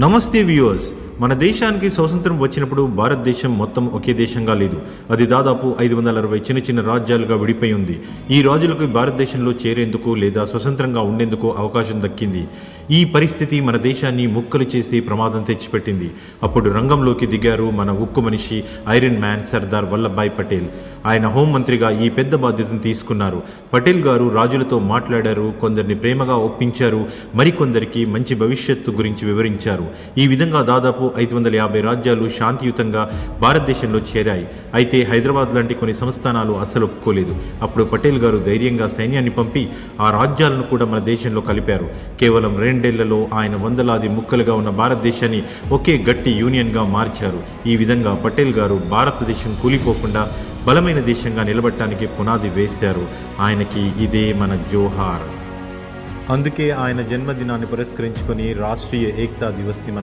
నమస్తే వ్యూవర్స్ మన దేశానికి స్వాతంత్రం వచ్చినప్పుడు భారతదేశం మొత్తం ఒకే దేశంగా లేదు. అది దాదాపు ఐదు వందల అరవై చిన్న చిన్న రాజ్యాలుగా విడిపోయి ఉంది. ఈ రాజులకు భారతదేశంలో చేరేందుకు లేదా స్వతంత్రంగా ఉండేందుకు అవకాశం దక్కింది. ఈ పరిస్థితి మన దేశాన్ని ముక్కలు చేసి ప్రమాదం తెచ్చిపెట్టింది. అప్పుడు రంగంలోకి దిగారు మన ఉక్కు మనిషి ఐరన్ మ్యాన్ సర్దార్ వల్లభాయ్ పటేల్. ఆయన హోంమంత్రిగా ఈ పెద్ద బాధ్యతను తీసుకున్నారు. పటేల్ గారు రాజులతో మాట్లాడారు కొందరిని ప్రేమగా ఒప్పించారు మరికొందరికి మంచి భవిష్యత్తు గురించి వివరించారు. ఈ విధంగా దాదాపు ఐదు వందల యాభై రాజ్యాలు శాంతియుతంగా భారతదేశంలో చేరాయి. అయితే హైదరాబాద్ లాంటి కొన్ని సంస్థానాలు అస్సలు ఒప్పుకోలేదు. అప్పుడు పటేల్ గారు ధైర్యంగా సైన్యాన్ని పంపి ఆ రాజ్యాలను కూడా మన దేశంలో కలిపారు. కేవలం రెండేళ్ళలో ఆయన వందలాది ముక్కలుగా ఉన్న భారతదేశాన్ని ఒకే గట్టి యూనియన్గా మార్చారు. ఈ విధంగా పటేల్ గారు భారతదేశం కూలిపోకుండా బలమైన దేశంగా నిలబడటానికి పునాది వేశారు. ఆయనకి ఇదే మన జోహార్. అందుకే ఆయన జన్మదినాన్ని పురస్కరించుకొని రాష్ట్రీయ ఏక్తా దివస్ని